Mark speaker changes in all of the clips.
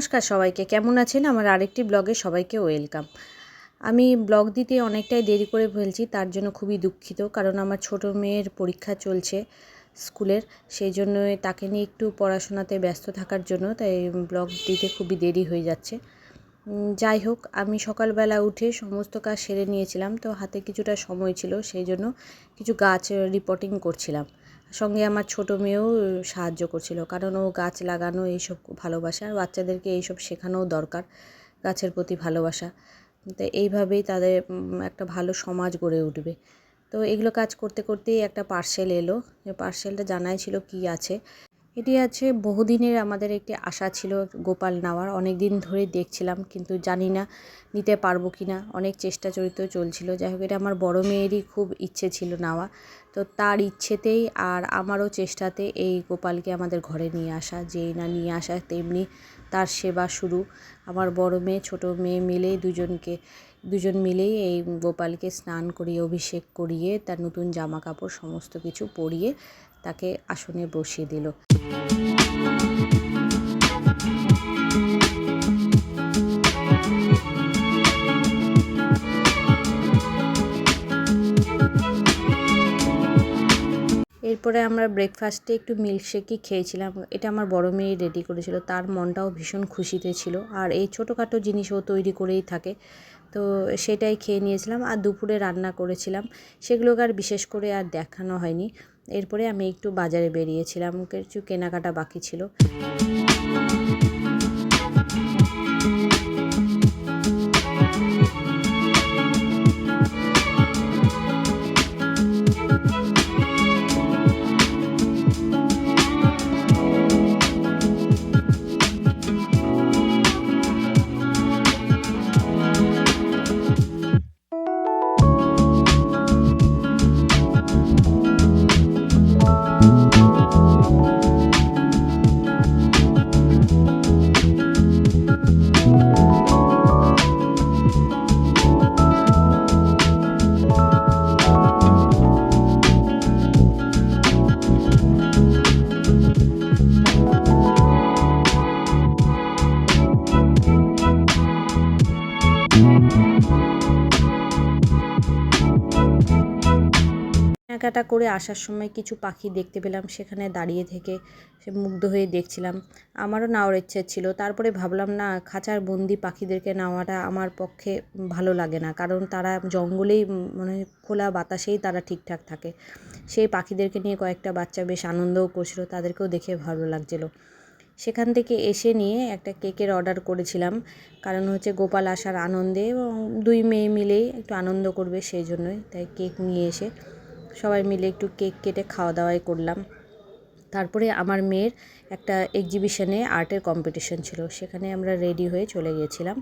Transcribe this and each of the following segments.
Speaker 1: নমস্কার সবাইকে। কেমন আছেন? আমার আরেকটি ব্লগে সবাইকে ওয়েলকাম। আমি ব্লগ দিতে অনেকটাই দেরি করে ফেলছি, তার জন্য খুবই দুঃখিত, কারণ আমার ছোট মেয়ের পরীক্ষা চলছে স্কুলের, সেই জন্য তাকে নিয়ে একটু পড়াশোনাতে ব্যস্ত থাকার জন্য, তাই ব্লগ দিতে খুবই দেরি হয়ে যাচ্ছে। যাই হোক, আমি সকালবেলা উঠে সমস্ত কাজ সেরে নিয়েছিলাম, তো হাতে কিছুটা সময় ছিল, সেই জন্য কিছু গাছ রিপোর্টিং করছিলাম। সঙ্গে আমার ছোট মেয়েও সাহায্য করছিল। কারণ ও গাছ লাগানো এইসব ভালোবাসে আর বাচ্চাদেরকে এইসব শেখানোও দরকার গাছের প্রতি ভালোবাসা। তো এইভাবেই তাদের একটা ভালো সমাজ গড়ে উঠবে। তো এগুলো কাজ করতে করতেই একটা পার্সেল এলো। পার্সেলটা জানাই ছিল কী আছে। এটি আছে বহুদিনের আমাদের একটি আশা ছিল গোপাল নেওয়ার। অনেক দিন ধরে দেখছিলাম, কিন্তু জানি না নিতে পারব কি না। অনেক চেষ্টা চরিত চলছিল। যাই হোক, এটা আমার বড় মেয়েরই খুব ইচ্ছে ছিল নেওয়া। তো তার ইচ্ছেতেই আর আমারও চেষ্টাতে এই গোপালকে আমাদের ঘরে নিয়ে আসা। যেই না নিয়ে আসা, তেমনি তার সেবা শুরু। আমার বড় মেয়ে, ছোট মেয়ে মিলেই দুজনকে, দুজন মিলেই এই গোপালকে স্নান করিয়ে, অভিষেক করিয়ে, তার নতুন জামা কাপড় সমস্ত কিছু পরিয়ে তাকে আসনে বসিয়ে দিল। এরপরে আমরা ব্রেকফাস্টে একটু মিল্কশেকই খেয়েছিলাম। এটা আমার বড় মেয়ে রেডি করেছিল। তার মনটাও ভীষণ খুশিতে ছিল। আর এই ছোটোখাটো জিনিস ও তৈরি করেই থাকে। তো সেটাই খেয়ে নিয়েছিলাম আর দুপুরে রান্না করেছিলাম। সেগুলোকে আর বিশেষ করে আর দেখানো হয়নি। এরপরে আমি একটু বাজারে বেরিয়েছিলাম, কিছু কেনাকাটা বাকি ছিল। কেনাকাটা করে আসার সময় কিছু পাখি দেখতে পেলাম, সেখানে দাঁড়িয়ে থেকে সে মুগ্ধ হয়ে দেখছিলাম। আমারও নেওয়ার ইচ্ছে ছিল। তারপরে ভাবলাম, না, খাঁচার বন্দি পাখিদেরকে নেওয়াটা আমার পক্ষে ভালো লাগে না। কারণ তারা জঙ্গলেই মানে খোলা বাতাসেই তারা ঠিকঠাক থাকে। সেই পাখিদেরকে নিয়ে কয়েকটা বাচ্চা বেশ আনন্দও করছিল, তাদেরকেও দেখে ভালো লাগছিল। সেখান থেকে এসে নিয়ে একটা কেকের অর্ডার করেছিলাম। কারণ হচ্ছে গোপাল আসার আনন্দে, এবং দুই মেয়ে মিলেই একটু আনন্দ করবে সেই জন্যই, তাই কেক নিয়ে এসে সবাই মিলে একটু কেক কেটে খাওয়া দাওয়াই করলাম। তারপরে আমার মেয়ের একটা এক্সিবিশনে আর্টের কম্পিটিশন ছিল। সেখানে আমরা রেডি হয়ে চলে গিয়েছিলাম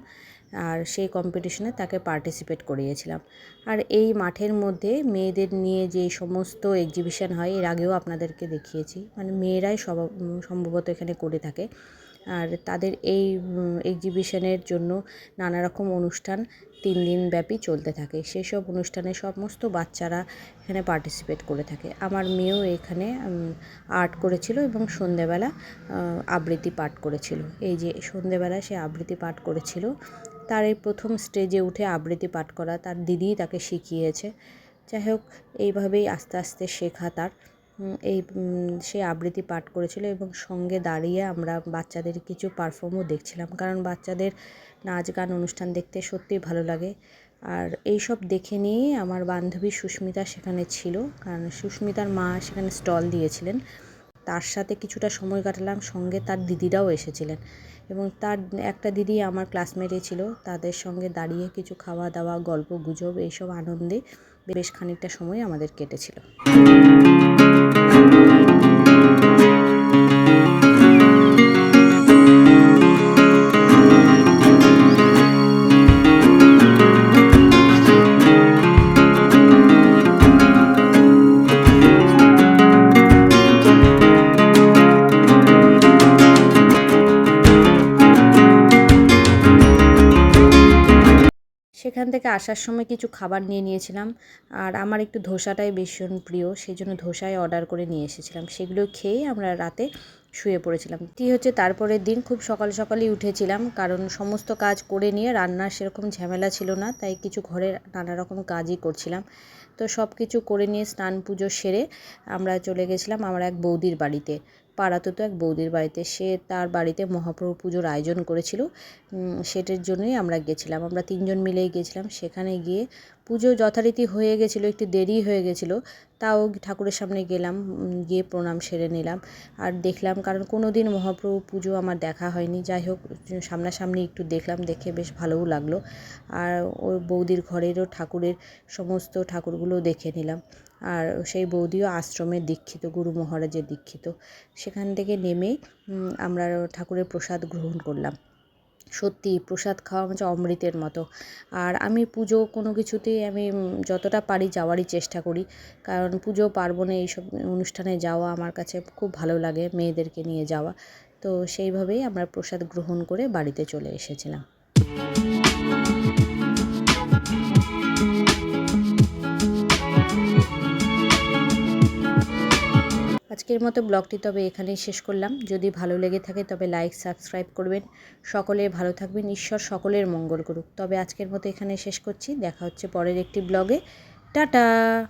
Speaker 1: আর সেই কম্পিটিশনে তাকে পার্টিসিপেট করিয়েছিলাম। আর এই মাঠের মধ্যে মেয়েদের নিয়ে যে সমস্ত এক্সিবিশন হয়, এর আগেও আপনাদেরকে দেখিয়েছি। মানে মেয়েরাই সম্ভবত এখানে করে থাকে। আর তাদের এই এক্সিবিশনের জন্য নানা রকম অনুষ্ঠান তিন দিন ব্যাপী চলতে থাকে। সেই সব অনুষ্ঠানে সমস্ত বাচ্চারা এখানে পার্টিসিপেট করে থাকে। আমার মেয়েও এখানে আর্ট করেছিল এবং সন্ধেবেলা আবৃত্তি পাঠ করেছিল। এই যে সন্ধেবেলা সে আবৃত্তি পাঠ করেছিল, তার এই প্রথম স্টেজে উঠে আবৃত্তি পাঠ করা তার দিদিই তাকে শিখিয়েছে। যাই হোক, এইভাবেই আস্তে আস্তে শেখা তার। এই সে আবৃত্তি পাঠ করেছিল এবং সঙ্গে দাঁড়িয়ে আমরা বাচ্চাদের কিছু পারফর্মও দেখছিলাম। কারণ বাচ্চাদের নাচ গান অনুষ্ঠান দেখতে সত্যিই ভালো লাগে। আর এই সব দেখে নিয়েই আমার বান্ধবী সুস্মিতা সেখানে ছিল। কারণ সুস্মিতার মা সেখানে স্টল দিয়েছিলেন। তার সাথে কিছুটা সময় কাটালাম। সঙ্গে তার দিদিরাও এসেছিলেন। এবং তার একটা দিদি আমার ক্লাসমেটে ছিল। তাদের সঙ্গে দাঁড়িয়ে কিছু খাওয়া দাওয়া গল্প গুজব এইসব আনন্দে বেশ খানিকটা সময় আমাদের কেটেছিল। সেখান থেকে আসার সময় কিছু খাবার নিয়ে নিয়েছিলাম। আর আমার একটু ধোসাটাই ভীষণ প্রিয় সেই জন্য ধোসাই অর্ডার করে নিয়ে এসেছিলাম। সেগুলো খেয়ে আমরা রাতে শুয়ে পড়েছিলাম। এটি হচ্ছে তারপরের দিন খুব সকাল সকালই উঠেছিলাম, কারণ সমস্ত কাজ করে নিয়ে রান্নার সেরকম ঝামেলা ছিল না, তাই কিছু ঘরের নানা রকম কাজই করছিলাম। তো সব কিছু করে নিয়ে স্নান পুজো সেরে আমরা চলে গেছিলাম আমার এক বৌদির বাড়িতে। পাড়াতে তো এক বৌদির বাড়িতে। সে তার বাড়িতে মহাপ্রভু পুজোর আয়োজন করেছিল। সেটার জন্যই আমরা গেছিলাম। আমরা তিনজন মিলেই গেছিলাম। সেখানে গিয়ে পুজো যথারীতি হয়ে গেছিল, একটু দেরি হয়ে গেছিল। তাও ঠাকুরের সামনে গেলাম গিয়ে প্রণাম সেরে নিলাম। আর দেখলাম, কারণ কোনো দিন মহাপ্রভু পুজো আমার দেখা হয়নি। যাই হোক, সামনাসামনি একটু দেখলাম, দেখে বেশ ভালোও লাগল। আর ওর বৌদির ঘরেরও ঠাকুরের সমস্ত ঠাকুরগুলো দেখে নিলাম। আর সেই বৌদিও আশ্রমের দীক্ষিত, গুরু মহারাজের দীক্ষিত। সেখান থেকে নেমে আমরা ঠাকুরের প্রসাদ গ্রহণ করলাম। সত্যি, প্রসাদ খাওয়া হচ্ছে অমৃতের মতো। আর আমি পুজো কোনো কিছুতেই আমি যতটা পারি যাওয়ারই চেষ্টা করি। কারণ পুজো, পার্বণে এইসব অনুষ্ঠানে যাওয়া আমার কাছে খুব ভালো লাগে, মেয়েদেরকে নিয়ে যাওয়া। তো সেইভাবেই আমরা প্রসাদ গ্রহণ করে বাড়িতে চলে এসেছিলাম। আজকের মতো ব্লগটি তবে এখানেই শেষ করলাম। যদি ভালো লেগে থাকে তবে লাইক, সাবস্ক্রাইব করবেন। সকলে ভালো থাকবেন। ঈশ্বর সকলের মঙ্গল করুক। তবে আজকের মতো এখানে শেষ করছি। দেখা হচ্ছে পরের একটি ব্লগে। টাটা!